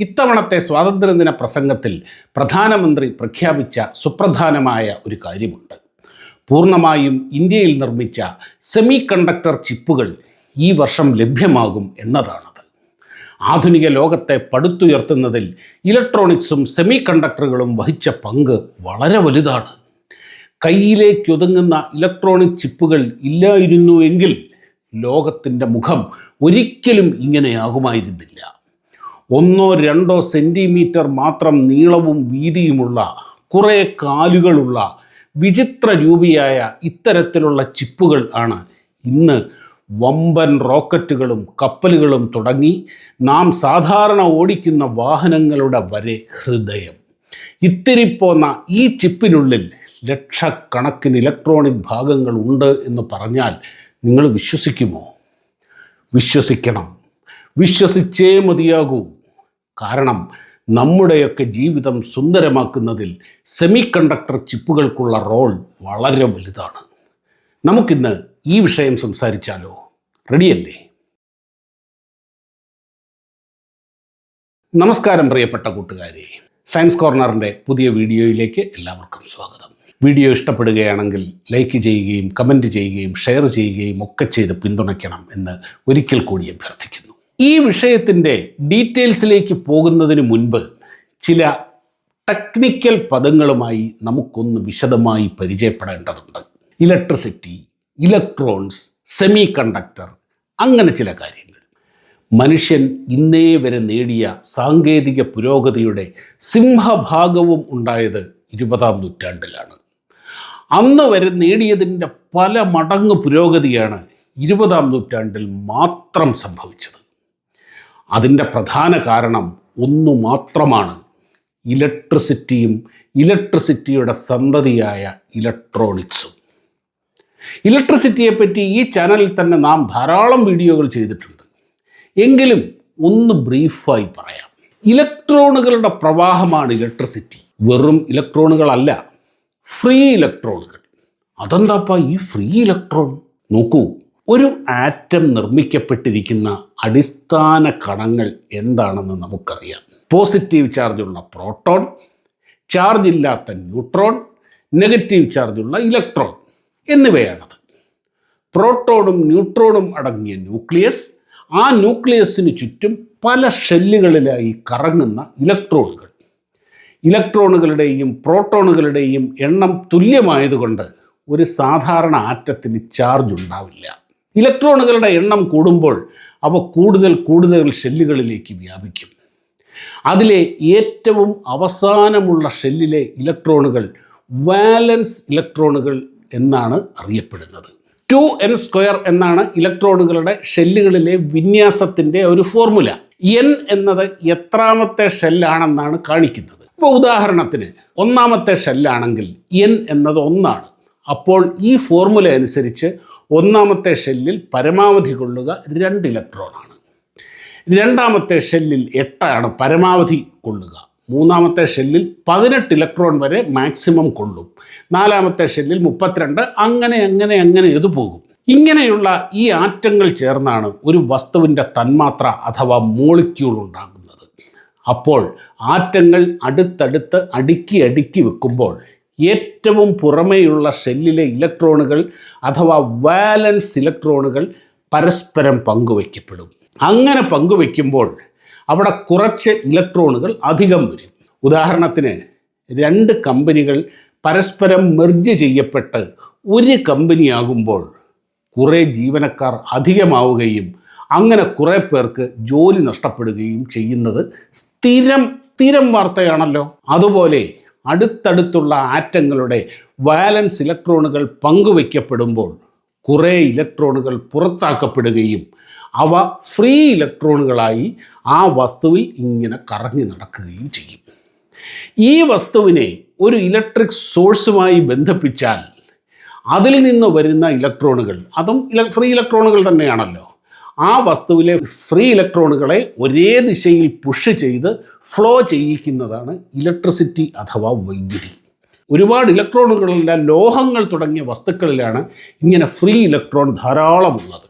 ഇത്തവണത്തെ സ്വാതന്ത്ര്യദിന പ്രസംഗത്തിൽ പ്രധാനമന്ത്രി പ്രഖ്യാപിച്ച സുപ്രധാനമായ ഒരു കാര്യമുണ്ട്. പൂർണമായും ഇന്ത്യയിൽ നിർമ്മിച്ച സെമി കണ്ടക്ടർ ചിപ്പുകൾ ഈ വർഷം ലഭ്യമാകും എന്നതാണത്. ആധുനിക ലോകത്തെ പടുത്തുയർത്തുന്നതിൽ ഇലക്ട്രോണിക്സും സെമി കണ്ടക്ടറുകളും വഹിച്ച പങ്ക് വളരെ വലുതാണ്. കയ്യിലേക്കൊതുങ്ങുന്ന ഇലക്ട്രോണിക് ചിപ്പുകൾ ഇല്ലായിരുന്നു എങ്കിൽ ലോകത്തിന്റെ മുഖം ഒരിക്കലും ഇങ്ങനെയാകുമായിരുന്നില്ല. ഒന്നോ രണ്ടോ സെന്റിമീറ്റർ മാത്രം നീളവും വീതിയുമുള്ള കുറേ കാലുകളുള്ള വിചിത്ര രൂപിയായ ഇത്തരത്തിലുള്ള ചിപ്പുകൾ ആണ് ഇന്ന് വമ്പൻ റോക്കറ്റുകളും കപ്പലുകളും തുടങ്ങി നാം സാധാരണ ഓടിക്കുന്ന വാഹനങ്ങളുടെ വരെ ഹൃദയം. ഇത്തിരി പോന്ന ഈ ചിപ്പിനുള്ളിൽ ലക്ഷക്കണക്കിന് ഇലക്ട്രോണിക് ഭാഗങ്ങൾ ഉണ്ട് എന്ന് പറഞ്ഞാൽ നിങ്ങൾ വിശ്വസിക്കുമോ? വിശ്വസിക്കണം. വിശ്വസിച്ചേ മതിയാകൂ. കാരണം നമ്മുടെയൊക്കെ ജീവിതം സുന്ദരമാക്കുന്നതിൽ സെമി കണ്ടക്ടർ ചിപ്പുകൾക്കുള്ള റോൾ വളരെ വലുതാണ്. നമുക്കിന്ന് ഈ വിഷയം സംസാരിച്ചാലോ? റെഡിയല്ലേ? നമസ്കാരം പ്രിയപ്പെട്ട കൂട്ടുകാരെ. സയൻസ് കോർണറിന്റെ പുതിയ വീഡിയോയിലേക്ക് എല്ലാവർക്കും സ്വാഗതം. വീഡിയോ ഇഷ്ടപ്പെടുകയാണെങ്കിൽ ലൈക്ക് ചെയ്യുകയും കമന്റ് ചെയ്യുകയും ഷെയർ ചെയ്യുകയും ഒക്കെ ചെയ്ത് പിന്തുണയ്ക്കണം എന്ന് ഒരിക്കൽ കൂടി അഭ്യർത്ഥിക്കുന്നു. ഈ വിഷയത്തിന്റെ ഡീറ്റെയിൽസിലേക്ക് പോകുന്നതിന് മുൻപ് ചില ടെക്നിക്കൽ പദങ്ങളുമായി നമുക്കൊന്ന് വിശദമായി പരിചയപ്പെടേണ്ടതുണ്ട്. ഇലക്ട്രിസിറ്റി ഇലക്ട്രോൺസ് സെമി കണ്ടക്ടർ അങ്ങനെ ചില കാര്യങ്ങൾ. മനുഷ്യൻ ഇന്നേ വരെ നേടിയ സാങ്കേതിക പുരോഗതിയുടെ സിംഹഭാഗവും ഉണ്ടായത് ഇരുപതാം നൂറ്റാണ്ടിലാണ്. അന്ന് വരെ നേടിയതിന്റെ പല മടങ്ങ് പുരോഗതിയാണ് ഇരുപതാം നൂറ്റാണ്ടിൽ മാത്രം സംഭവിച്ചത്. അതിന്റെ പ്രധാന കാരണം ഒന്നു മാത്രമാണ് ഇലക്ട്രിസിറ്റിയും ഇലക്ട്രിസിറ്റിയുടെ സന്തതിയായ ഇലക്ട്രോണിക്സും. ഇലക്ട്രിസിറ്റിയെ പറ്റി ഈ ചാനലിൽ തന്നെ നാം ധാരാളം വീഡിയോകൾ ചെയ്തിട്ടുണ്ട്. എങ്കിലും ഒന്ന് ബ്രീഫായി പറയാം. ഇലക്ട്രോണുകളുടെ പ്രവാഹമാണ് ഇലക്ട്രിസിറ്റി. വെറും ഇലക്ട്രോണുകളല്ല ഫ്രീ ഇലക്ട്രോണുകൾ. അതെന്താപ്പാ ഈ ഫ്രീ ഇലക്ട്രോൺ? നോക്കൂ. ഒരു ആറ്റം നിർമ്മിക്കപ്പെട്ടിരിക്കുന്ന അടിസ്ഥാന കണങ്ങൾ എന്താണെന്ന് നമുക്കറിയാം. പോസിറ്റീവ് ചാർജുള്ള പ്രോട്ടോൺ ചാർജ് ഇല്ലാത്ത ന്യൂട്രോൺ നെഗറ്റീവ് ചാർജുള്ള ഇലക്ട്രോൺ എന്നിവയാണത്. പ്രോട്ടോണും ന്യൂട്രോണും അടങ്ങിയ ന്യൂക്ലിയസ് ആ ന്യൂക്ലിയസിന് ചുറ്റും പല ഷെല്ലുകളിലായി കറങ്ങുന്ന ഇലക്ട്രോണുകൾ. ഇലക്ട്രോണുകളുടെയും പ്രോട്ടോണുകളുടെയും എണ്ണം തുല്യമായതുകൊണ്ട് ഒരു സാധാരണ ആറ്റത്തിന് ചാർജ് ഉണ്ടാവില്ല. ഇലക്ട്രോണുകളുടെ എണ്ണം കൂടുമ്പോൾ അവ കൂടുതൽ കൂടുതൽ ഷെല്ലുകളിലേക്ക് വ്യാപിക്കും. അതിലെ ഏറ്റവും അവസാനമുള്ള ഷെല്ലിലെ ഇലക്ട്രോണുകൾ വാലൻസ് ഇലക്ട്രോണുകൾ എന്നാണ് അറിയപ്പെടുന്നത്. ടു എൻ സ്ക്വയർ എന്നാണ് ഇലക്ട്രോണുകളുടെ ഷെല്ലുകളിലെ വിന്യാസത്തിന്റെ ഒരു ഫോർമുല. എൻ എന്നത് എത്രാമത്തെ ഷെല്ലാണെന്നാണ് കാണിക്കുന്നത്. ഇപ്പോൾ ഉദാഹരണത്തിന് ഒന്നാമത്തെ ഷെല്ലാണെങ്കിൽ എൻ എന്നത് ഒന്നാണ്. അപ്പോൾ ഈ ഫോർമുല അനുസരിച്ച് ഒന്നാമത്തെ ഷെല്ലിൽ പരമാവധി കൊള്ളുക രണ്ട് ഇലക്ട്രോണാണ്. രണ്ടാമത്തെ ഷെല്ലിൽ എട്ടാണ് പരമാവധി കൊള്ളുക. മൂന്നാമത്തെ ഷെല്ലിൽ പതിനെട്ട് ഇലക്ട്രോൺ വരെ മാക്സിമം കൊള്ളും. നാലാമത്തെ ഷെല്ലിൽ മുപ്പത്തിരണ്ട് അങ്ങനെ അങ്ങനെ അങ്ങനെ ഇത് പോകും. ഇങ്ങനെയുള്ള ഈ ആറ്റങ്ങൾ ചേർന്നാണ് ഒരു വസ്തുവിന്റെ തന്മാത്ര അഥവാ മോളിക്യൂൾ ഉണ്ടാകുന്നത്. അപ്പോൾ ആറ്റങ്ങൾ അടുത്തടുത്ത് അടുക്കി അടുക്കി വെക്കുമ്പോൾ ഏറ്റവും പുറമേയുള്ള ഷെല്ലിലെ ഇലക്ട്രോണുകൾ അഥവാ വാലൻസ് ഇലക്ട്രോണുകൾ പരസ്പരം പങ്കുവയ്ക്കപ്പെടും. അങ്ങനെ പങ്കുവയ്ക്കുമ്പോൾ അവിടെ കുറച്ച് ഇലക്ട്രോണുകൾ അധികം വരും. ഉദാഹരണത്തിന് രണ്ട് കമ്പനികൾ പരസ്പരം മെർജ് ചെയ്യപ്പെട്ട് ഒരു കമ്പനിയാകുമ്പോൾ കുറേ ജീവനക്കാർ അധികമാവുകയും അങ്ങനെ കുറേ പേർക്ക് ജോലി നഷ്ടപ്പെടുകയും ചെയ്യുന്നത് സ്ഥിരം സ്ഥിരം വാർത്തയാണല്ലോ. അതുപോലെ അടുത്തടുത്തുള്ള ആറ്റങ്ങളുടെ വാലൻസ് ഇലക്ട്രോണുകൾ പങ്കുവയ്ക്കപ്പെടുമ്പോൾ കുറേ ഇലക്ട്രോണുകൾ പുറത്താക്കപ്പെടുകയും അവ ഫ്രീ ഇലക്ട്രോണുകളായി ആ വസ്തുവിൽ ഇങ്ങനെ കറങ്ങി നടക്കുകയും ചെയ്യും. ഈ വസ്തുവിനെ ഒരു ഇലക്ട്രിക് സോഴ്സുമായി ബന്ധിപ്പിച്ചാൽ അതിൽ നിന്ന് വരുന്ന ഇലക്ട്രോണുകൾ അതും ഫ്രീ ഇലക്ട്രോണുകൾ തന്നെയാണല്ലോ. ആ വസ്തുവിലെ ഫ്രീ ഇലക്ട്രോണുകളെ ഒരേ ദിശയിൽ പുഷ് ചെയ്ത് ഫ്ലോ ചെയ്യിക്കുന്നതാണ് ഇലക്ട്രിസിറ്റി അഥവാ വൈദ്യുതി. ഒരുപാട് ഇലക്ട്രോണുകളുള്ള ലോഹങ്ങൾ തുടങ്ങിയ വസ്തുക്കളിലാണ് ഇങ്ങനെ ഫ്രീ ഇലക്ട്രോൺ ധാരാളമുള്ളത്.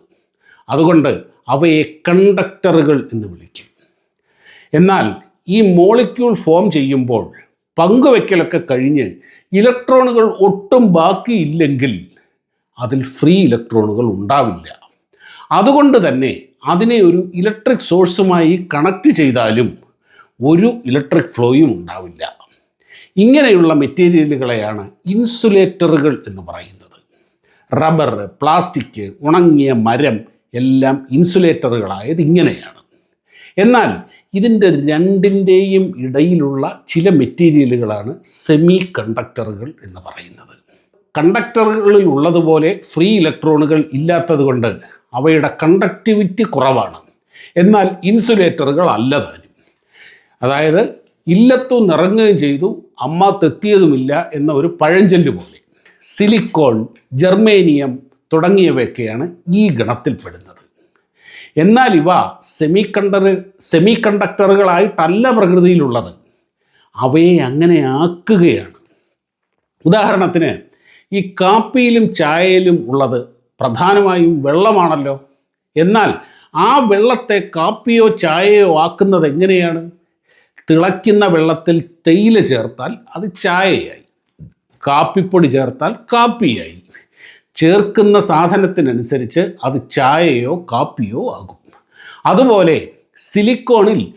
അതുകൊണ്ട് അവയെ കണ്ടക്ടറുകൾ എന്ന് വിളിക്കും. എന്നാൽ ഈ മോളിക്യൂൾ ഫോം ചെയ്യുമ്പോൾ പങ്കുവെക്കലൊക്കെ കഴിഞ്ഞ് ഇലക്ട്രോണുകൾ ഒട്ടും ബാക്കിയില്ലെങ്കിൽ അതിൽ ഫ്രീ ഇലക്ട്രോണുകൾ ഉണ്ടാവില്ല. അതുകൊണ്ട് തന്നെ അതിനെ ഒരു ഇലക്ട്രിക് സോഴ്സുമായി കണക്ട് ചെയ്താലും ഒരു ഇലക്ട്രിക് ഫ്ലോയും ഉണ്ടാവില്ല. ഇങ്ങനെയുള്ള മെറ്റീരിയലുകളെയാണ് ഇൻസുലേറ്ററുകൾ എന്ന് പറയുന്നത്. റബ്ബർ പ്ലാസ്റ്റിക് ഉണങ്ങിയ മരം എല്ലാം ഇൻസുലേറ്ററുകളായത് ഇങ്ങനെയാണ്. എന്നാൽ ഇതിന്റെ രണ്ടിന്റെയും ഇടയിലുള്ള ചില മെറ്റീരിയലുകളാണ് സെമി കണ്ടക്ടറുകൾ എന്ന് പറയുന്നത്. കണ്ടക്ടറുകളിൽ ഉള്ളതുപോലെ ഫ്രീ ഇലക്ട്രോണുകൾ ഇല്ലാത്തതുകൊണ്ട് അവയുടെ കണ്ടക്ടിവിറ്റി കുറവാണ്. എന്നാൽ ഇൻസുലേറ്ററുകൾ അല്ല താനും. അതായത് ഇല്ലത്തു നിറങ്ങുകയും ചെയ്തു അമ്മ തെത്തിയതുമില്ല എന്ന ഒരു പഴഞ്ചൊല്ല് പോലെ. സിലിക്കോൺ ജർമേനിയം തുടങ്ങിയവയൊക്കെയാണ് ഈ ഗണത്തിൽപ്പെടുന്നത്. എന്നാൽ ഇവ സെമി കണ്ടർ സെമി കണ്ടക്ടറുകളായിട്ടല്ല പ്രകൃതിയിലുള്ളത്. അവയെ അങ്ങനെ ആക്കുകയാണ്. ഉദാഹരണത്തിന് ഈ കാപ്പിയിലും ചായയിലും ഉള്ളത് പ്രധാനമായും വെള്ളമാണല്ലോ. എന്നാൽ ആ വെള്ളത്തെ കാപ്പിയോ ചായയോ ആക്കുന്നത് എങ്ങനെയാണ്? തിളയ്ക്കുന്ന വെള്ളത്തിൽ തേയില ചേർത്താൽ അത് ചായയായി. കാപ്പിപ്പൊടി ചേർത്താൽ കാപ്പിയായി. ചേർക്കുന്ന സാധനത്തിനനുസരിച്ച് അത് ചായയോ കാപ്പിയോ ആകും. അതുപോലെ സിലിക്കോണിൽ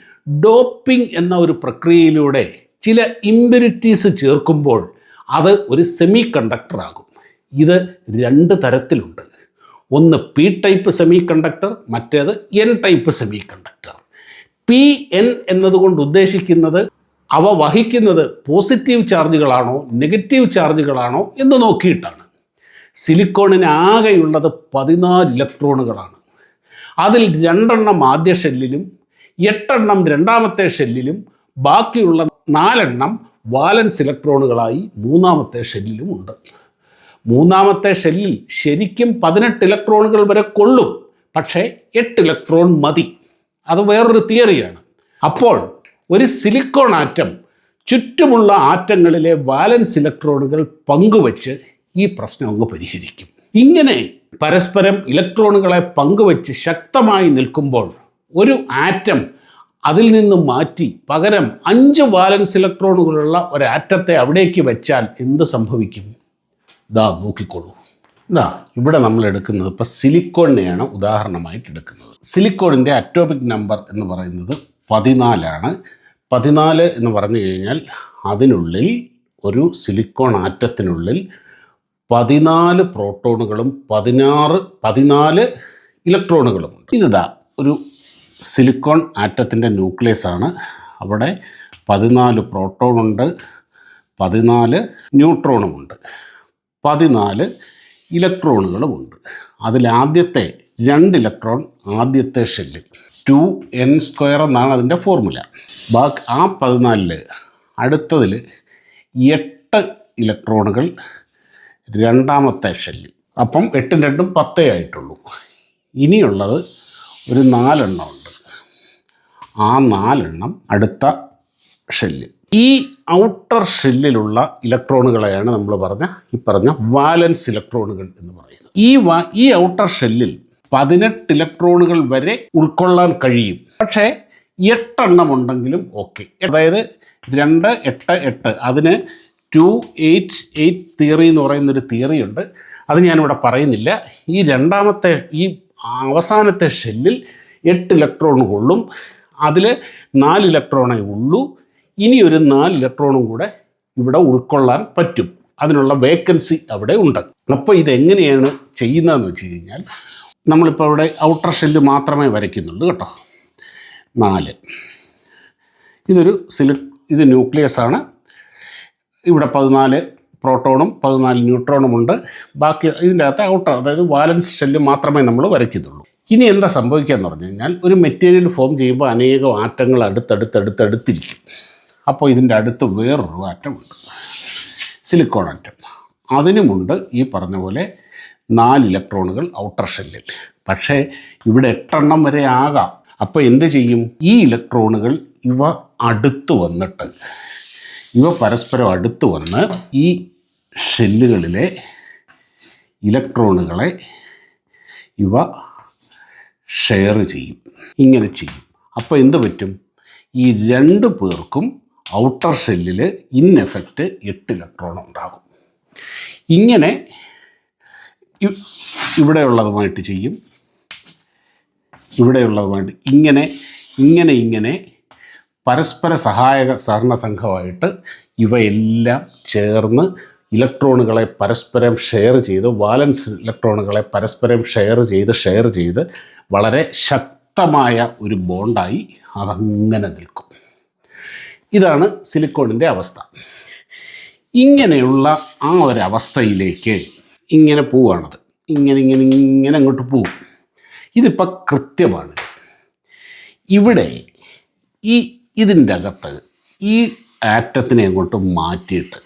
ഡോപ്പിംഗ് എന്ന ഒരു പ്രക്രിയയിലൂടെ ചില ഇമ്പ്യൂരിറ്റീസ് ചേർക്കുമ്പോൾ അത് ഒരു സെമി കണ്ടക്ടർ ആകും. ഇത് രണ്ട് തരത്തിലുണ്ട്. ഒന്ന് പി ടൈപ്പ് സെമി കണ്ടക്ടർ മറ്റേത് N type semiconductor P N എന്നതുകൊണ്ട് ഉദ്ദേശിക്കുന്നത് അവ വഹിക്കുന്നത് പോസിറ്റീവ് ചാർജുകളാണോ നെഗറ്റീവ് ചാർജുകളാണോ എന്ന് നോക്കിയിട്ടാണ്. സിലിക്കോണിന് ആകെയുള്ളത് പതിനാല് ഇലക്ട്രോണുകളാണ്. അതിൽ രണ്ടെണ്ണം ആദ്യ ഷെല്ലിലും എട്ടെണ്ണം രണ്ടാമത്തെ ഷെല്ലിലും ബാക്കിയുള്ള നാലെണ്ണം വാലൻസ് ഇലക്ട്രോണുകളായി മൂന്നാമത്തെ ഷെല്ലിലും ഉണ്ട് മൂന്നാമത്തെ ഷെല്ലിൽ ശരിക്കും പതിനെട്ട് ഇലക്ട്രോണുകൾ വരെ കൊള്ളും. പക്ഷേ എട്ട് ഇലക്ട്രോൺ മതി. അത് വേറൊരു തിയറിയാണ്. അപ്പോൾ ഒരു സിലിക്കോൺ ആറ്റം ചുറ്റുമുള്ള ആറ്റങ്ങളിലെ വാലൻസ് ഇലക്ട്രോണുകൾ പങ്കുവച്ച് ഈ പ്രശ്നം അങ്ങ് പരിഹരിക്കും. ഇങ്ങനെ പരസ്പരം ഇലക്ട്രോണുകളെ പങ്കുവച്ച് ശക്തമായി നിൽക്കുമ്പോൾ ഒരു ആറ്റം അതിൽ നിന്ന് മാറ്റി പകരം അഞ്ച് വാലൻസ് ഇലക്ട്രോണുകളുള്ള ഒരാറ്റത്തെ അവിടേക്ക് വെച്ചാൽ എന്ത് സംഭവിക്കും? ഇതാ നോക്കിക്കോളൂ. ഇതാ ഇവിടെ നമ്മൾ എടുക്കുന്നത് ഇപ്പോൾ സിലിക്കോണിനെയാണ് ഉദാഹരണമായിട്ട് എടുക്കുന്നത്. സിലിക്കോണിന്റെ അറ്റോമിക് നമ്പർ എന്ന് പറയുന്നത് പതിനാലാണ്. പതിനാല് എന്ന് പറഞ്ഞു കഴിഞ്ഞാൽ അതിനുള്ളിൽ ഒരു സിലിക്കോൺ ആറ്റത്തിനുള്ളിൽ പതിനാല് പ്രോട്ടോണുകളും പതിനാറ് പതിനാല് ഇലക്ട്രോണുകളുമുണ്ട് ഇതാ ഒരു സിലിക്കോൺ ആറ്റത്തിന്റെ ന്യൂക്ലിയസ് ആണ്. അവിടെ പതിനാല് പ്രോട്ടോണുണ്ട് പതിനാല് ന്യൂട്രോണുമുണ്ട് പതിനാല് ഇലക്ട്രോണുകളുമുണ്ട്. അതിലാദ്യത്തെ രണ്ട് ഇലക്ട്രോൺ ആദ്യത്തെ ഷെല്ലിൽ ടു എൻ സ്ക്വയർ എന്നാണ് അതിന്റെ ഫോർമുല. ബാക്കി ആ പതിനാലിൽ അടുത്തതിൽ എട്ട് ഇലക്ട്രോണുകൾ രണ്ടാമത്തെ ഷെല്ലിൽ അപ്പം എട്ടും രണ്ടും പത്തേ ആയിട്ടുള്ളൂ. ഇനിയുള്ളത് ഒരു നാലെണ്ണം ഉണ്ട്. ആ നാലെണ്ണം അടുത്ത ഷെല്ല്. ഈ ഔട്ടർ ഷെല്ലിലുള്ള ഇലക്ട്രോണുകളെയാണ് നമ്മൾ പറഞ്ഞ ഈ പറഞ്ഞ വാലൻസ് ഇലക്ട്രോണുകൾ എന്ന് പറയുന്നത്. ഈ വാ ഈ ഔട്ടർ ഷെല്ലിൽ പതിനെട്ട് ഇലക്ട്രോണുകൾ വരെ ഉൾക്കൊള്ളാൻ കഴിയും. പക്ഷേ എട്ടെണ്ണം ഉണ്ടെങ്കിലും ഓക്കെ. അതായത് രണ്ട് എട്ട് എട്ട്. അതിന് ടു എയ്റ്റ് എയ്റ്റ് തിയറി എന്ന് പറയുന്നൊരു തിയറി ഉണ്ട്. അത് ഞാനിവിടെ പറയുന്നില്ല. ഈ രണ്ടാമത്തെ ഈ അവസാനത്തെ ഷെല്ലിൽ എട്ട് ഇലക്ട്രോൺ കൊള്ളും അതിൽ നാല് ഇലക്ട്രോണേ ഉള്ളൂ. ഇനി ഒരു നാല് ഇലക്ട്രോണും കൂടെ ഇവിടെ ഉൾക്കൊള്ളാൻ പറ്റും. അതിനുള്ള വേക്കൻസി അവിടെ ഉണ്ട്. അപ്പോൾ ഇതെങ്ങനെയാണ് ചെയ്യുന്നതെന്ന് വെച്ച് കഴിഞ്ഞാൽ നമ്മളിപ്പോൾ ഇവിടെ ഔട്ടർ ഷെല്ല് മാത്രമേ വരയ്ക്കുന്നുള്ളൂ കേട്ടോ. നാല്. ഇതൊരു സിലി ഇത് ന്യൂക്ലിയസ് ആണ്. ഇവിടെ പതിനാല് പ്രോട്ടോണും പതിനാല് ന്യൂട്രോണും ഉണ്ട്. ബാക്കി ഇതിന്റെ അകത്ത് ഔട്ടർ അതായത് വാലൻസ് ഷെല്ല് മാത്രമേ നമ്മൾ വരയ്ക്കുന്നുള്ളൂ. ഇനി എന്താ സംഭവിക്കുക എന്ന് പറഞ്ഞു കഴിഞ്ഞാൽ ഒരു മെറ്റീരിയൽ ഫോം ചെയ്യുമ്പോൾ അനേകം ആറ്റങ്ങൾ അടുത്തടുത്തടുത്തടുത്തിരിക്കും. അപ്പോൾ ഇതിന്റെ അടുത്ത് വേറൊരു ആറ്റമുണ്ട് സിലിക്കോൺ ആറ്റം. അതിനുമുണ്ട് ഈ പറഞ്ഞ പോലെ നാല് ഇലക്ട്രോണുകൾ ഔട്ടർ ഷെല്ലിൽ. പക്ഷേ ഇവിടെ എട്ടെണ്ണം വരെ ആകാം. അപ്പോൾ എന്ത് ചെയ്യും? ഈ ഇലക്ട്രോണുകൾ ഇവ അടുത്ത് വന്നിട്ട് ഇവ പരസ്പരം അടുത്ത് വന്ന് ഈ ഷെല്ലുകളിലെ ഇലക്ട്രോണുകളെ ഇവ ഷെയർ ചെയ്യും. ഇങ്ങനെ ചെയ്യും. അപ്പോൾ എന്ത് പറ്റും? ഈ രണ്ട് പേർക്കും ഔട്ടർ സെല്ലിൽ ഇൻ എഫക്റ്റ് എട്ട് ഇലക്ട്രോൺ ഉണ്ടാകും. ഇങ്ങനെ ഇവിടെയുള്ളതുമായിട്ട് ചെയ്യും. ഇവിടെയുള്ളതുമായിട്ട് ഇങ്ങനെ ഇങ്ങനെ ഇങ്ങനെ പരസ്പര സഹായക സഹകരണ സംഘമായിട്ട് ഇവയെല്ലാം ചേർന്ന് ഇലക്ട്രോണുകളെ പരസ്പരം ഷെയർ ചെയ്ത് വാലൻസ് ഇലക്ട്രോണുകളെ പരസ്പരം ഷെയർ ചെയ്ത് ഷെയർ ചെയ്ത് വളരെ ശക്തമായ ഒരു ബോണ്ടായി അതങ്ങനെ നിൽക്കും. ഇതാണ് സിലിക്കോണിന്റെ അവസ്ഥ. ഇങ്ങനെയുള്ള ആ ഒരവസ്ഥയിലേക്ക് ഇങ്ങനെ പോവാണത്. ഇങ്ങനെ ഇങ്ങനെ ഇങ്ങനെ അങ്ങോട്ട് പോവും. ഇതിപ്പോൾ കൃത്യമാണ്. ഇവിടെ ഈ ഇതിന്റെ അകത്ത് ഈ ആറ്റത്തിനെ അങ്ങോട്ട് മാറ്റിയിട്ട്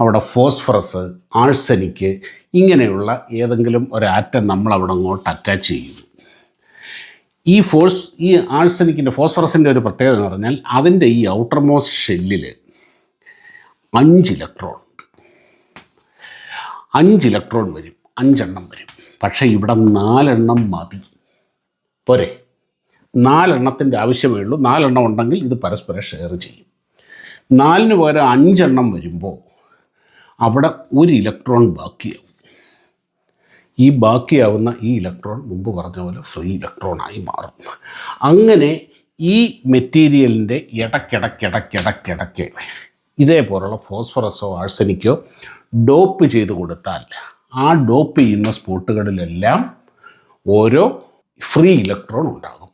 അവിടെ ഫോസ്ഫറസ് ആഴ്സനിക്ക് ഇങ്ങനെയുള്ള ഏതെങ്കിലും ഒരാറ്റം നമ്മൾ അവിടെ അങ്ങോട്ട് അറ്റാച്ച് ചെയ്യുന്നു. ഈ ഫോഴ്സ് ഈ ആഴ്സനിക്കിന്റെ ഫോസ്ഫറസിന്റെ ഒരു പ്രത്യേകത എന്ന് പറഞ്ഞാൽ അതിന്റെ ഈ ഔട്ടർ മോസ് ഷെല്ലിൽ അഞ്ച് ഇലക്ട്രോൺ ഉണ്ട്. അഞ്ച് ഇലക്ട്രോൺ വരും അഞ്ചെണ്ണം വരും. പക്ഷേ ഇവിടെ നാലെണ്ണം മതി. പോരെ? നാലെണ്ണത്തിന്റെ ആവശ്യമേ ഉള്ളൂ. നാലെണ്ണം ഉണ്ടെങ്കിൽ ഇത് പരസ്പരം ഷെയർ ചെയ്യും. നാലിന് പകരം അഞ്ചെണ്ണം വരുമ്പോൾ അവിടെ ഒരു ഇലക്ട്രോൺ ബാക്കിയാവും. ഈ ബാക്കിയാവുന്ന ഈ ഇലക്ട്രോൺ മുമ്പ് പറഞ്ഞ പോലെ ഫ്രീ ഇലക്ട്രോണായി മാറും. അങ്ങനെ ഈ മെറ്റീരിയലിന്റെ ഇടയ്ക്കിടയ്ക്കിടയ്ക്കിടയ്ക്കിടയ്ക്ക് ഇതേപോലുള്ള ഫോസ്ഫറസോ ആഴ്സനിക്കോ ഡോപ്പ് ചെയ്ത് കൊടുത്താൽ ആ ഡോപ്പ് ചെയ്യുന്ന സ്പോട്ടുകളിലെല്ലാം ഓരോ ഫ്രീ ഇലക്ട്രോൺ ഉണ്ടാകും.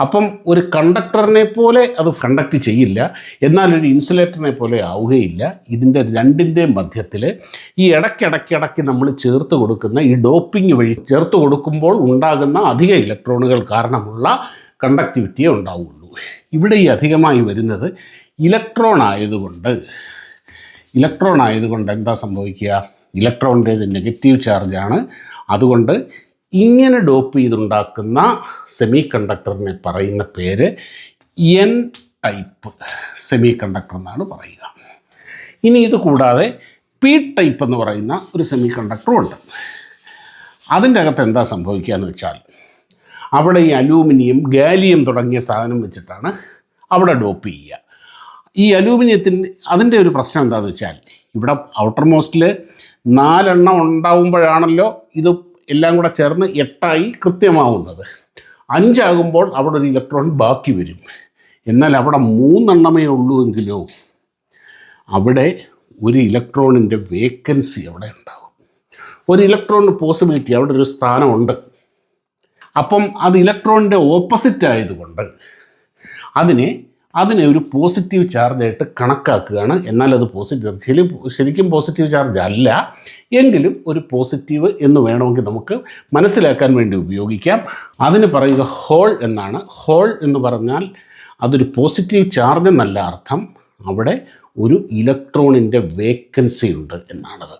അപ്പം ഒരു കണ്ടക്ടറിനെ പോലെ അത് കണ്ടക്ട് ചെയ്യില്ല. എന്നാൽ ഒരു ഇൻസുലേറ്ററിനെ പോലെ ആവുകയില്ല. ഇതിന്റെ രണ്ടിന്റെ മധ്യത്തിൽ ഈ ഇടയ്ക്കിടയ്ക്കിടയ്ക്ക് നമ്മൾ ചേർത്ത് കൊടുക്കുന്ന ഈ ഡോപ്പിംഗ് വഴി ചേർത്ത് കൊടുക്കുമ്പോൾ ഉണ്ടാകുന്ന അധിക ഇലക്ട്രോണുകൾ കാരണമുള്ള കണ്ടക്ടിവിറ്റിയേ ഉണ്ടാവുള്ളൂ. ഇവിടെ ഈ അധികമായി വരുന്നത് ഇലക്ട്രോൺ ആയതുകൊണ്ട്. ഇലക്ട്രോൺ ആയതുകൊണ്ട് എന്താ സംഭവിക്കുക? ഇലക്ട്രോണിന്റെ നെഗറ്റീവ് ചാർജാണ്. അതുകൊണ്ട് ഇങ്ങനെ ഡോപ്പ് ചെയ്തുണ്ടാക്കുന്ന സെമി കണ്ടക്ടറിനെ പറയുന്ന പേര് എൻ ടൈപ്പ് സെമി കണ്ടക്ടർ എന്നാണ് പറയുക. ഇനി ഇത് കൂടാതെ പി ടൈപ്പ് എന്ന് പറയുന്ന ഒരു സെമി കണ്ടക്ടറും ഉണ്ട്. അതിന്റെ അകത്ത് എന്താ സംഭവിക്കുക എന്ന് വെച്ചാൽ അവിടെ ഈ അലൂമിനിയം ഗാലിയം തുടങ്ങിയ സാധനം വെച്ചിട്ടാണ് അവിടെ ഡോപ്പ് ചെയ്യുക. ഈ അലൂമിനിയത്തിന്റെ അതിന്റെ ഒരു പ്രശ്നം എന്താണെന്ന് വെച്ചാൽ ഇവിടെ ഔട്ടർ മോസ്റ്റിൽ നാലെണ്ണം ഉണ്ടാവുമ്പോഴാണല്ലോ ഇത് എല്ലാം കൂടെ ചേർന്ന് എട്ടായി കൃത്യമാവുന്നത്. അഞ്ചാകുമ്പോൾ അവിടെ ഒരു ഇലക്ട്രോൺ ബാക്കി വരും. എന്നാൽ അവിടെ മൂന്നെണ്ണമേ ഉള്ളൂ എങ്കിലോ അവിടെ ഒരു ഇലക്ട്രോണിന്റെ വേക്കൻസി അവിടെ ഉണ്ടാകും ഒരു ഇലക്ട്രോൺ പോസിബിലിറ്റി അവിടെ ഒരു സ്ഥാനമുണ്ട്. അപ്പം അത് ഇലക്ട്രോണിന്റെ ഓപ്പോസിറ്റ് ആയതുകൊണ്ട് അതിനെ അതിനെ ഒരു പോസിറ്റീവ് ചാർജായിട്ട് കണക്കാക്കുകയാണ്. എന്നാൽ അത് പോസിറ്റീവ് ശരി ശരിക്കും പോസിറ്റീവ് ചാർജ് അല്ല. എങ്കിലും ഒരു പോസിറ്റീവ് എന്ന് വേണമെങ്കിൽ നമുക്ക് മനസ്സിലാക്കാൻ വേണ്ടി ഉപയോഗിക്കാം. അതിന് പറയുക ഹോൾ എന്നാണ്. ഹോൾ എന്ന് പറഞ്ഞാൽ അതൊരു പോസിറ്റീവ് ചാർജ് എന്നല്ല അർത്ഥം. അവിടെ ഒരു ഇലക്ട്രോണിന്റെ വേക്കൻസി ഉണ്ട് എന്നാണത്.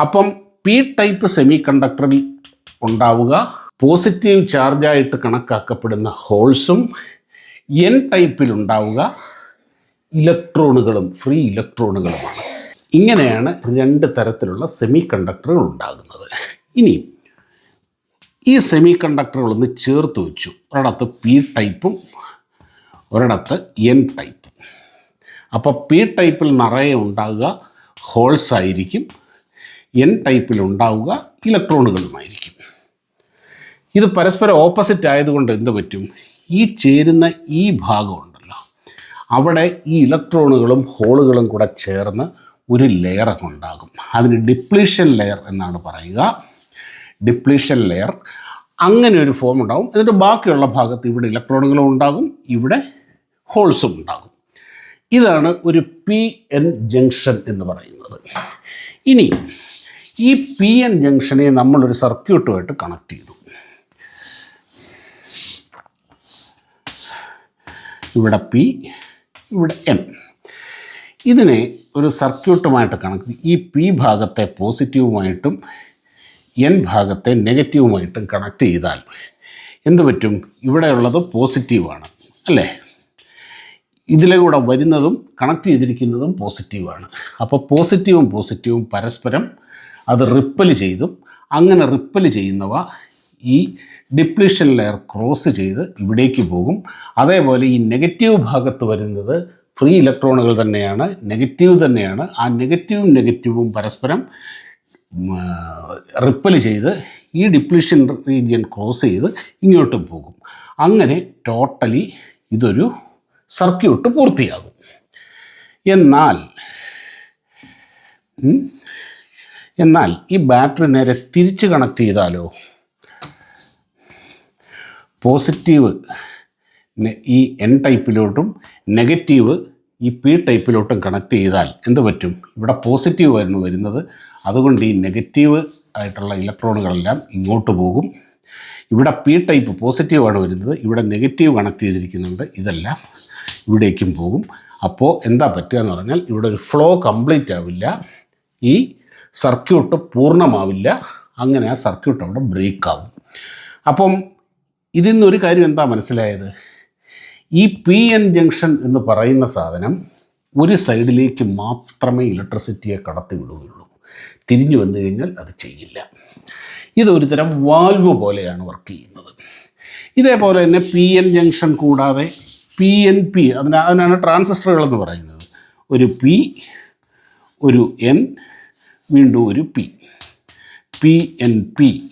അപ്പം പി ടൈപ്പ് സെമി കണ്ടക്ടറിൽ ഉണ്ടാവുക പോസിറ്റീവ് ചാർജായിട്ട് കണക്കാക്കപ്പെടുന്ന ഹോൾസും എൻ ടൈപ്പിൽ ഉണ്ടാവുക ഇലക്ട്രോണുകളും ഫ്രീ ഇലക്ട്രോണുകളുമാണ്. ഇങ്ങനെയാണ് രണ്ട് തരത്തിലുള്ള സെമി കണ്ടക്ടറുകൾ ഉണ്ടാകുന്നത്. ഇനി ഈ സെമി കണ്ടക്ടറുകളൊന്ന് ചേർത്ത് വെച്ചു. ഒരിടത്ത് പി ടൈപ്പും ഒരിടത്ത് എൻ ടൈപ്പും അപ്പോൾ പി ടൈപ്പിൽ നിറയെ ഉണ്ടാകുക ഹോൾസ് ആയിരിക്കും. എൻ ടൈപ്പിൽ ഉണ്ടാവുക ഇലക്ട്രോണുകളുമായിരിക്കും. ഇത് പരസ്പരം ഓപ്പോസിറ്റ് ആയതുകൊണ്ട് എന്ത് പറ്റും? ഈ ചേരുന്ന ഈ ഭാഗമുണ്ടല്ലോ അവിടെ ഈ ഇലക്ട്രോണുകളും ഹോളുകളും കൂടെ ചേർന്ന് ഒരു ലെയറൊക്കെ ഉണ്ടാകും. അതിന് ഡിപ്ലീഷൻ ലെയർ എന്നാണ് പറയുക. ഡിപ്ലീഷൻ ലെയർ അങ്ങനെ ഒരു ഫോം ഉണ്ടാകും എന്നിട്ട് ബാക്കിയുള്ള ഭാഗത്ത് ഇവിടെ ഇലക്ട്രോണുകളും ഉണ്ടാകും ഇവിടെ ഹോൾസും ഉണ്ടാകും. ഇതാണ് ഒരു പി എൻ ജംഗ്ഷൻ എന്ന് പറയുന്നത്. ഇനി ഈ പി എൻ ജംഗ്ഷനെ നമ്മളൊരു സർക്യൂട്ടുമായിട്ട് കണക്ട് ചെയ്തു. ഇവിടെ പി ഇവിടെ എൻ ഇതിനെ ഒരു സർക്യൂട്ടുമായിട്ട് കണക്ട് ഈ പി ഭാഗത്തെ പോസിറ്റീവുമായിട്ടും എൻ ഭാഗത്തെ നെഗറ്റീവുമായിട്ടും കണക്ട് ചെയ്താൽ എന്ത് പറ്റും? ഇവിടെയുള്ളത് പോസിറ്റീവാണ് അല്ലേ? ഇതിലൂടെ വരുന്നതും കണക്ട് ചെയ്തിരിക്കുന്നതും പോസിറ്റീവാണ്. അപ്പോൾ പോസിറ്റീവും പോസിറ്റീവും പരസ്പരം അത് റിപ്പൽ ചെയ്തും അങ്ങനെ റിപ്പൽ ചെയ്യുന്നവ ഈ ഡിപ്ലീഷൻ ലെയർ ക്രോസ് ചെയ്ത് ഇവിടേക്ക് പോകും. അതേപോലെ ഈ നെഗറ്റീവ് ഭാഗത്ത് വരുന്നത് ഫ്രീ ഇലക്ട്രോണുകൾ തന്നെയാണ് നെഗറ്റീവ് തന്നെയാണ്. ആ നെഗറ്റീവും നെഗറ്റീവും പരസ്പരം റിപ്പൽ ചെയ്ത് ഈ ഡിപ്ലീഷൻ റീജിയൻ ക്രോസ് ചെയ്ത് ഇങ്ങോട്ടും പോകും. അങ്ങനെ ടോട്ടലി ഇതൊരു സർക്യൂട്ട് പൂർത്തിയാകും. എന്നാൽ എന്നാൽ ഈ ബാറ്ററി നേരെ തിരിച്ച് കണക്ട് ചെയ്താലോ? പോസിറ്റീവ് ഈ എൻ ടൈപ്പിലോട്ടും നെഗറ്റീവ് ഈ പി ടൈപ്പിലോട്ടും കണക്ട് ചെയ്താൽ എന്ത് പറ്റും? ഇവിടെ പോസിറ്റീവ് ആയിരുന്നു വരുന്നത്. അതുകൊണ്ട് ഈ നെഗറ്റീവ് ആയിട്ടുള്ള ഇലക്ട്രോണുകളെല്ലാം ഇങ്ങോട്ട് പോകും. ഇവിടെ പി ടൈപ്പ് പോസിറ്റീവാണ് വരുന്നത്. ഇവിടെ നെഗറ്റീവ് കണക്ട് ചെയ്തിരിക്കുന്നുണ്ട്. ഇതെല്ലാം ഇവിടേക്കും പോകും. അപ്പോൾ എന്താ പറ്റുക എന്ന് പറഞ്ഞാൽ ഇവിടെ ഒരു ഫ്ലോ കംപ്ലീറ്റ് ആവില്ല. ഈ സർക്യൂട്ട് പൂർണമാവില്ല. അങ്ങനെ ആ സർക്യൂട്ട് അവിടെ ബ്രേക്ക് ആവും. അപ്പം ഇതിൽ നിന്നൊരു കാര്യം എന്താ മനസ്സിലായത്? ഈ പി എൻ ജംഗ്ഷൻ എന്ന് പറയുന്ന സാധനം ഒരു സൈഡിലേക്ക് മാത്രമേ ഇലക്ട്രിസിറ്റിയെ കടത്തി വിടുകയുള്ളൂ. തിരിഞ്ഞു വന്നു കഴിഞ്ഞാൽ അത് ചെയ്യില്ല. ഇതൊരു തരം വാൽവ് പോലെയാണ് വർക്ക് ചെയ്യുന്നത്. ഇതേപോലെ തന്നെ പി എൻ ജംഗ്ഷൻ കൂടാതെ പി എൻ പി അതിന് അതിനാണ് ട്രാൻസിസ്റ്ററുകൾ എന്ന് പറയുന്നത്. ഒരു പി ഒരു എൻ വീണ്ടും ഒരു പി. P N P.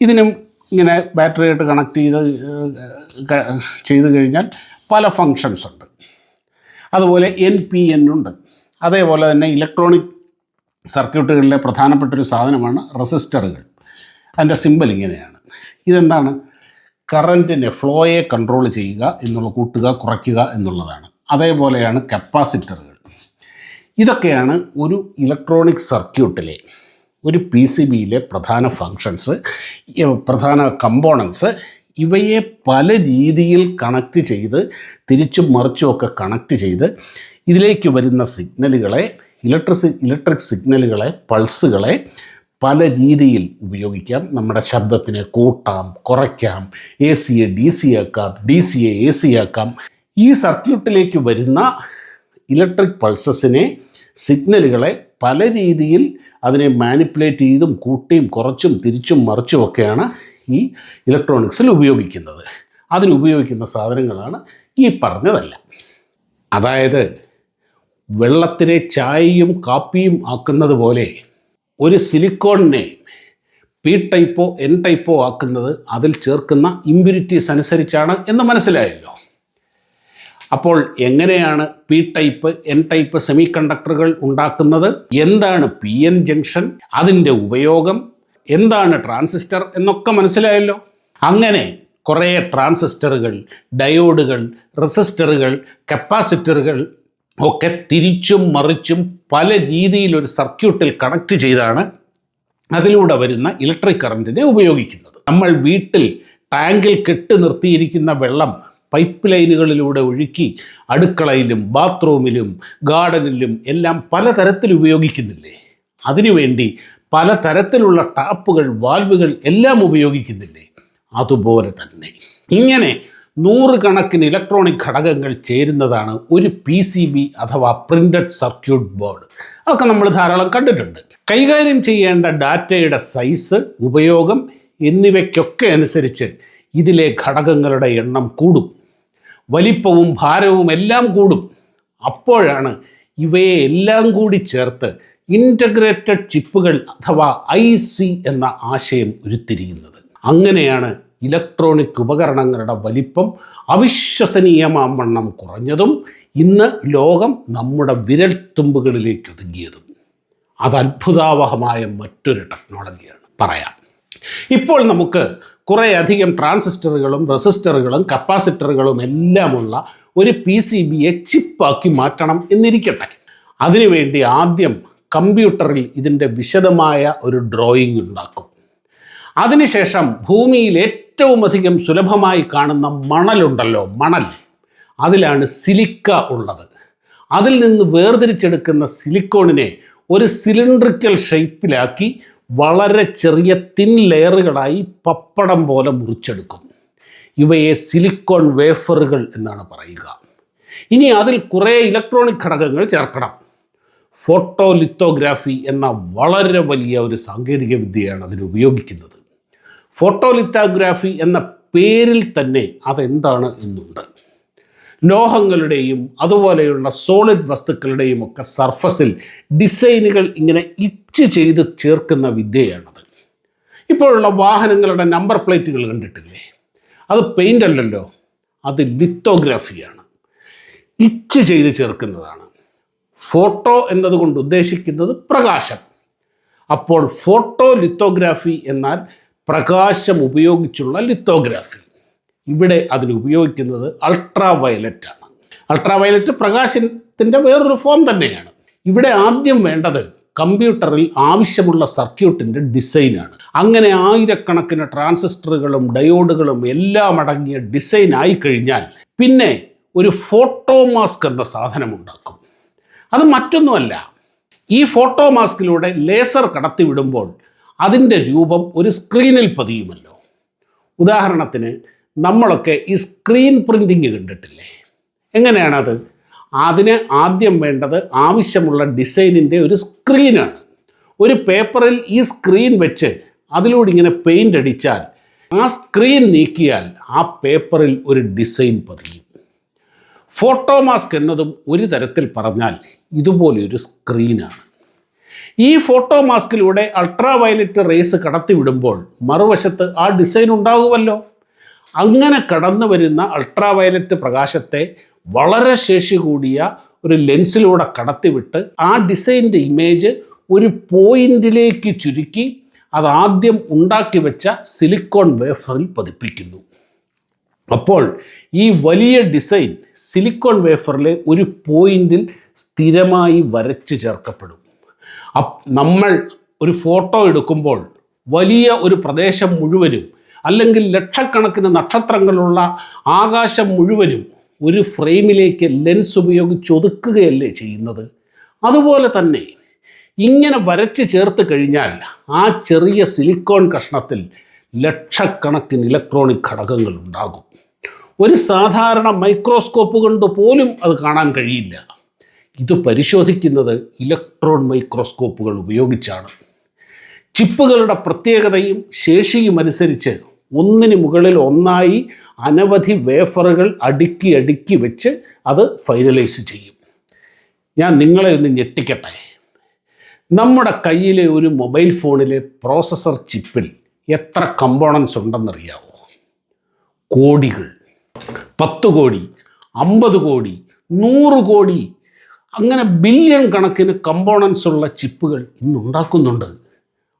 ഇതിനും ഇങ്ങനെ ബാറ്ററി ആയിട്ട് കണക്ട് ചെയ്ത് ചെയ്ത് കഴിഞ്ഞാൽ പല ഫങ്ഷൻസ് ഉണ്ട്. അതുപോലെ എൻ പി എൻ ഉണ്ട്. അതേപോലെ തന്നെ ഇലക്ട്രോണിക് സർക്യൂട്ടുകളിലെ പ്രധാനപ്പെട്ട ഒരു സാധനമാണ് റെസിസ്റ്ററുകൾ. അതിന്റെ സിമ്പൽ ഇങ്ങനെയാണ്. ഇതെന്താണ്? കറന്റിനെ ഫ്ലോയെ കൺട്രോൾ ചെയ്യുക എന്നുള്ള കൂട്ടുക കുറയ്ക്കുക എന്നുള്ളതാണ്. അതേപോലെയാണ് കപ്പാസിറ്ററുകൾ. ഇതൊക്കെയാണ് ഒരു ഇലക്ട്രോണിക് സർക്യൂട്ടിലെ ഒരു പി സി ബിയിലെ പ്രധാന ഫങ്ഷൻസ് പ്രധാന കമ്പോണൻസ് ഇവയെ പല രീതിയിൽ കണക്ട് ചെയ്ത് തിരിച്ചും മറിച്ചുമൊക്കെ കണക്ട് ചെയ്ത് ഇതിലേക്ക് വരുന്ന സിഗ്നലുകളെ ഇലക്ട്രിസി ഇലക്ട്രിക് സിഗ്നലുകളെ പൾസുകളെ പല രീതിയിൽ ഉപയോഗിക്കാം. നമ്മുടെ ശബ്ദത്തിനെ കൂട്ടാം കുറയ്ക്കാം എ സിയെ ഡി സി ആക്കാം ഡി സിയെ എ സി ആക്കാം. ഈ സർക്യൂട്ടിലേക്ക് വരുന്ന ഇലക്ട്രിക് പൾസസിനെ സിഗ്നലുകളെ പല രീതിയിൽ അതിനെ മാനിപ്പുലേറ്റ് ചെയ്തും കൂട്ടിയും കുറച്ചും തിരിച്ചും മറിച്ചും ഒക്കെയാണ് ഈ ഇലക്ട്രോണിക്സിൽ ഉപയോഗിക്കുന്നത്. അതിനുപയോഗിക്കുന്ന സാധനങ്ങളാണ് ഈ പറഞ്ഞതല്ല. അതായത് വെള്ളത്തിനെ ചായയും കാപ്പിയും ആക്കുന്നത് പോലെ ഒരു സിലിക്കോണിനെ പി ടൈപ്പോ എൻ ടൈപ്പോ ആക്കുന്നത് അതിൽ ചേർക്കുന്ന ഇമ്പ്യൂരിറ്റീസ് അനുസരിച്ചാണ് എന്ന് മനസ്സിലായല്ലോ. അപ്പോൾ എങ്ങനെയാണ് P type N type semi കണ്ടക്ടറുകൾ ഉണ്ടാക്കുന്നത്? എന്താണ് പി എൻ ജംഗ്ഷൻ അതിന്റെ ഉപയോഗം? എന്താണ് ട്രാൻസിസ്റ്റർ എന്നൊക്കെ മനസ്സിലായല്ലോ. അങ്ങനെ കുറേ ട്രാൻസിസ്റ്ററുകൾ ഡയോഡുകൾ റെസിസ്റ്ററുകൾ കപ്പാസിറ്ററുകൾ ഒക്കെ തിരിച്ചും മറിച്ചും പല രീതിയിൽ ഒരു സർക്യൂട്ടിൽ കണക്ട് ചെയ്താണ് അതിലൂടെ വരുന്ന ഇലക്ട്രിക് കറണ്ടിനെ ഉപയോഗിക്കുന്നത്. നമ്മൾ വീട്ടിൽ ടാങ്കിൽ കെട്ടി നിർത്തിയിരിക്കുന്ന വെള്ളം പൈപ്പ് ലൈനുകളിലൂടെ ഒഴുക്കി അടുക്കളയിലും ബാത്റൂമിലും ഗാർഡനിലും എല്ലാം പലതരത്തിൽ ഉപയോഗിക്കുന്നില്ലേ? അതിനുവേണ്ടി പലതരത്തിലുള്ള ടാപ്പുകൾ വാൽവുകൾ എല്ലാം ഉപയോഗിക്കുന്നില്ലേ? അതുപോലെ തന്നെ ഇങ്ങനെ നൂറുകണക്കിന് ഇലക്ട്രോണിക് ഘടകങ്ങൾ ചേരുന്നതാണ് ഒരു പി സി ബി അഥവാ പ്രിന്റഡ് സർക്യൂട്ട് ബോർഡ് അതൊക്കെ നമ്മൾ ധാരാളം കണ്ടിട്ടുണ്ട്. കൈകാര്യം ചെയ്യേണ്ട ഡാറ്റയുടെ സൈസ് ഉപയോഗം എന്നിവയ്ക്കൊക്കെ അനുസരിച്ച് ഇതിലെ ഘടകങ്ങളുടെ എണ്ണം കൂടും. വലിപ്പവും ഭാരവും എല്ലാം കൂടും. അപ്പോഴാണ് ഇവയെ എല്ലാം കൂടി ചേർത്ത് ഇന്റഗ്രേറ്റഡ് ചിപ്പുകൾ അഥവാ ഐ സി എന്ന ആശയം ഉരുത്തിരിയുന്നത്. അങ്ങനെയാണ് ഇലക്ട്രോണിക് ഉപകരണങ്ങളുടെ വലിപ്പം അവിശ്വസനീയമാവണ്ണം കുറഞ്ഞതും ഇന്ന് ലോകം നമ്മുടെ വിരൽത്തുമ്പുകളിലേക്ക് ഒതുങ്ങിയതും. അത് അത്ഭുതാവഹമായ മറ്റൊരു ടെക്നോളജിയാണ് പറയാം. ഇപ്പോൾ നമുക്ക് കുറേയധികം ട്രാൻസിസ്റ്ററുകളും റെസിസ്റ്ററുകളും കപ്പാസിറ്ററുകളും എല്ലാമുള്ള ഒരു പി സി ബിയെ ചിപ്പാക്കി മാറ്റണം എന്നിരിക്കട്ടെ. അതിനുവേണ്ടി ആദ്യം കമ്പ്യൂട്ടറിൽ ഇതിന്റെ വിശദമായ ഒരു ഡ്രോയിങ് ഉണ്ടാക്കും. അതിനുശേഷം ഭൂമിയിൽ ഏറ്റവും അധികം സുലഭമായി കാണുന്ന മണലുണ്ടല്ലോ മണൽ. അതിലാണ് സിലിക്ക ഉള്ളത്. അതിൽ നിന്ന് വേർതിരിച്ചെടുക്കുന്ന സിലിക്കോണിനെ ഒരു സിലിണ്ട്രിക്കൽ ഷേപ്പിലാക്കി വളരെ ചെറിയ തിൻ ലെയറുകളായി പപ്പടം പോലെ മുറിച്ചെടുക്കും. ഇവയെ സിലിക്കോൺ വേഫറുകൾ എന്നാണ് പറയുക. ഇനി അതിൽ കുറേ ഇലക്ട്രോണിക് ഘടകങ്ങൾ ചേർക്കണം. ഫോട്ടോ ലിത്തോഗ്രാഫി എന്ന വളരെ വലിയ ഒരു സാങ്കേതിക വിദ്യയാണ് അതിന് ഉപയോഗിക്കുന്നത്. ഫോട്ടോലിത്തോഗ്രാഫി എന്ന പേരിൽ തന്നെ അതെന്താണ് എന്നുണ്ട്. ലോഹങ്ങളുടെയും അതുപോലെയുള്ള സോളിഡ് വസ്തുക്കളുടെയും ഒക്കെ സർഫസിൽ ഡിസൈനുകൾ ഇങ്ങനെ ഇച്ച് ചെയ്ത് ചേർക്കുന്ന വിദ്യയാണത്. ഇപ്പോഴുള്ള വാഹനങ്ങളുടെ നമ്പർ പ്ലേറ്റുകൾ കണ്ടിട്ടില്ലേ? അത് പെയിന്റ് അല്ലല്ലോ അത് ലിത്തോഗ്രാഫിയാണ് ഇച്ച് ചെയ്ത് ചേർക്കുന്നതാണ്. ഫോട്ടോ എന്നതുകൊണ്ട് ഉദ്ദേശിക്കുന്നത് പ്രകാശം. അപ്പോൾ ഫോട്ടോ ലിത്തോഗ്രാഫി എന്നാൽ പ്രകാശം ഉപയോഗിച്ചുള്ള ലിത്തോഗ്രാഫി ഇവിടെ അതിന് ഉപയോഗിക്കുന്നത് അൾട്രാ വയലറ്റ് ആണ്. അൾട്രാ വയലറ്റ് പ്രകാശത്തിന്റെ വേറൊരു ഫോം തന്നെയാണ്. ഇവിടെ ആദ്യം വേണ്ടത് കമ്പ്യൂട്ടറിൽ ആവശ്യമുള്ള സർക്യൂട്ടിന്റെ ഡിസൈനാണ് അങ്ങനെ ആയിരക്കണക്കിന് ട്രാൻസിസ്റ്ററുകളും ഡയോഡുകളും എല്ലാം അടങ്ങിയ ഡിസൈൻ ആയി കഴിഞ്ഞാൽ പിന്നെ ഒരു ഫോട്ടോ മാസ്ക് എന്ന സാധനം ഉണ്ടാക്കും. അത് മറ്റൊന്നുമല്ല. ഈ ഫോട്ടോ മാസ്കിലൂടെ ലേസർ കടത്തിവിടുമ്പോൾ അതിന്റെ രൂപം ഒരു സ്ക്രീനിൽ പതിയുമല്ലോ. ഉദാഹരണത്തിന് നമ്മളൊക്കെ ഈ സ്ക്രീൻ പ്രിന്റിങ് കണ്ടിട്ടില്ലേ? എങ്ങനെയാണത്? അതിന് ആദ്യം വേണ്ടത് ആവശ്യമുള്ള ഡിസൈനിന്റെ ഒരു സ്ക്രീനാണ് ഒരു പേപ്പറിൽ ഈ സ്ക്രീൻ വെച്ച് അതിലൂടെ ഇങ്ങനെ പെയിന്റ് അടിച്ചാൽ ആ സ്ക്രീൻ നീക്കിയാൽ ആ പേപ്പറിൽ ഒരു ഡിസൈൻ പതിയും. ഫോട്ടോ മാസ്ക് എന്നതും ഒരു തരത്തിൽ പറഞ്ഞാൽ ഇതുപോലെ ഒരു സ്ക്രീനാണ് ഈ ഫോട്ടോ മാസ്കിലൂടെ അൾട്രാ വയലറ്റ് റേസ് കടത്തിവിടുമ്പോൾ മറുവശത്ത് ആ ഡിസൈൻ ഉണ്ടാകുമല്ലോ അങ്ങനെ കടന്നു വരുന്ന അൾട്രാവയലറ്റ് പ്രകാശത്തെ വളരെ ശേഷി കൂടിയ ഒരു ലെൻസിലൂടെ കടത്തിവിട്ട് ആ ഡിസൈന്റെ ഇമേജ് ഒരു പോയിന്റിലേക്ക് ചുരുക്കി അതാദ്യം ഉണ്ടാക്കി വെച്ച സിലിക്കോൺ വേഫറിൽ പതിപ്പിക്കുന്നു. അപ്പോൾ ഈ വലിയ ഡിസൈൻ സിലിക്കോൺ വേഫറിലെ ഒരു പോയിന്റിൽ സ്ഥിരമായി വരച്ചു ചേർക്കപ്പെടും. നമ്മൾ ഒരു ഫോട്ടോ എടുക്കുമ്പോൾ വലിയ ഒരു പ്രദേശം മുഴുവനും അല്ലെങ്കിൽ ലക്ഷക്കണക്കിന് നക്ഷത്രങ്ങളുള്ള ആകാശം മുഴുവനും ഒരു ഫ്രെയിമിലേക്ക് ലെൻസ് ഉപയോഗിച്ച് ഒതുക്കുകയല്ലേ ചെയ്യുന്നത്? അതുപോലെ തന്നെ ഇങ്ങനെ വരച്ച് ചേർത്ത് കഴിഞ്ഞാൽ ആ ചെറിയ സിലിക്കോൺ കഷ്ണത്തിൽ ലക്ഷക്കണക്കിന് ഇലക്ട്രോണിക് ഘടകങ്ങൾ ഉണ്ടാകും. ഒരു സാധാരണ മൈക്രോസ്കോപ്പ് കൊണ്ട് പോലും അത് കാണാൻ കഴിയില്ല. ഇത് പരിശോധിക്കുന്നത് ഇലക്ട്രോൺ മൈക്രോസ്കോപ്പുകൾ ഉപയോഗിച്ചാണ്. ചിപ്പുകളുടെ പ്രത്യേകതയും ശേഷിയും അനുസരിച്ച് ഒന്നിന് മുകളിൽ ഒന്നായി അനവധി വേഫറുകൾ അടുക്കി അടുക്കി വെച്ച് അത് ഫൈനലൈസ് ചെയ്യും. ഞാൻ നിങ്ങളെ ഒന്ന് ഞെട്ടിക്കട്ടെ. നമ്മുടെ കയ്യിലെ ഒരു മൊബൈൽ ഫോണിലെ പ്രോസസ്സർ ചിപ്പിൽ എത്ര കമ്പോണൻസ് ഉണ്ടെന്നറിയാവോ? കോടികൾ. പത്ത് കോടി അമ്പത് കോടി നൂറ് കോടി അങ്ങനെ ബില്യൺ കണക്കിന് കമ്പോണൻസ് ഉള്ള ചിപ്പുകൾ ഇന്നുണ്ടാക്കുന്നുണ്ട്.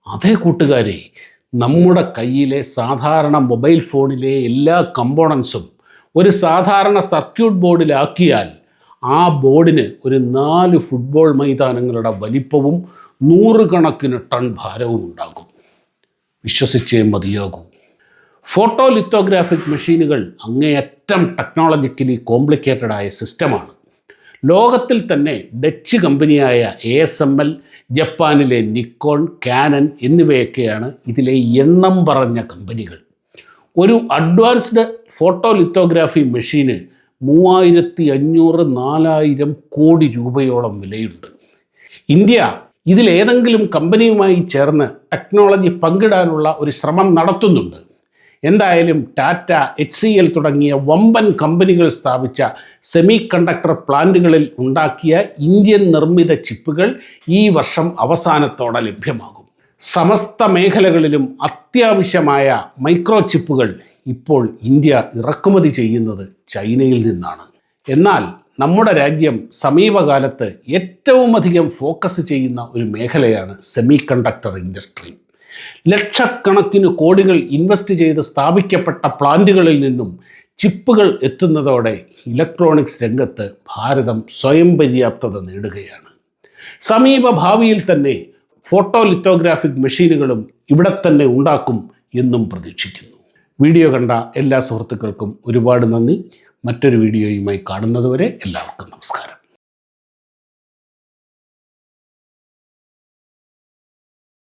അതേ കൂട്ടുകാരെ നമ്മുടെ കയ്യിലെ സാധാരണ മൊബൈൽ ഫോണിലെ എല്ലാ കമ്പോണൻസും ഒരു സാധാരണ സർക്യൂട്ട് ബോർഡിലാക്കിയാൽ ആ ബോർഡിന് ഒരു നാല് ഫുട്ബോൾ മൈതാനങ്ങളുടെ വലിപ്പവും നൂറുകണക്കിന് ടൺ ഭാരവും ഉണ്ടാകും. വിശ്വസിച്ചേ മതിയാകൂ. ഫോട്ടോ ലിത്തോഗ്രാഫിക് മെഷീനുകൾ അങ്ങേയറ്റം ടെക്നോളജിക്കലി കോംപ്ലിക്കേറ്റഡായ സിസ്റ്റമാണ് ലോകത്തിൽ തന്നെ ഡച്ച് കമ്പനിയായ എ എസ് എം എൽ ജപ്പാനിലെ നിക്കോൺ കാനൻ എന്നിവയൊക്കെയാണ് ഇതിലെ എണ്ണം പറഞ്ഞ കമ്പനികൾ. ഒരു അഡ്വാൻസ്ഡ് ഫോട്ടോലിത്തോഗ്രാഫി മെഷീന് മൂവായിരത്തി അഞ്ഞൂറ് നാലായിരം കോടി രൂപയോളം വിലയുണ്ട്. ഇന്ത്യ ഇതിലേതെങ്കിലും കമ്പനിയുമായി ചേർന്ന് ടെക്നോളജി പങ്കിടാനുള്ള ഒരു ശ്രമം നടത്തുന്നുണ്ട്. എന്തായാലും ടാറ്റ എച്ച് സി എൽ തുടങ്ങിയ വമ്പൻ കമ്പനികൾ സ്ഥാപിച്ച സെമി കണ്ടക്ടർ പ്ലാന്റുകളിൽ ഉണ്ടാക്കിയ ഇന്ത്യൻ നിർമ്മിത ചിപ്പുകൾ ഈ വർഷം അവസാനത്തോടെ ലഭ്യമാകും. സമസ്ത മേഖലകളിലും അത്യാവശ്യമായ മൈക്രോ ചിപ്പുകൾ ഇപ്പോൾ ഇന്ത്യ ഇറക്കുമതി ചെയ്യുന്നത് ചൈനയിൽ നിന്നാണ്. എന്നാൽ നമ്മുടെ രാജ്യം സമീപകാലത്ത് ഏറ്റവുമധികം ഫോക്കസ് ചെയ്യുന്ന ഒരു മേഖലയാണ് സെമി കണ്ടക്ടർ ഇൻഡസ്ട്രി. ലക്ഷക്കണക്കിന് കോടികൾ ഇൻവെസ്റ്റ് ചെയ്ത് സ്ഥാപിക്കപ്പെട്ട പ്ലാന്റുകളിൽ നിന്നും ചിപ്പുകൾ എത്തുന്നതോടെ ഇലക്ട്രോണിക്സ് രംഗത്ത് ഭാരതം സ്വയം പര്യാപ്തത നേടുകയാണ്. സമീപ ഭാവിയിൽ തന്നെ ഫോട്ടോ ലിത്തോഗ്രാഫിക് മെഷീനുകളും ഇവിടെ തന്നെ ഉണ്ടാക്കും എന്നും പ്രതീക്ഷിക്കുന്നു. വീഡിയോ കണ്ട എല്ലാ സുഹൃത്തുക്കൾക്കും ഒരുപാട് നന്ദി. മറ്റൊരു വീഡിയോയുമായി കാണുന്നതുവരെ എല്ലാവർക്കും നമസ്കാരം.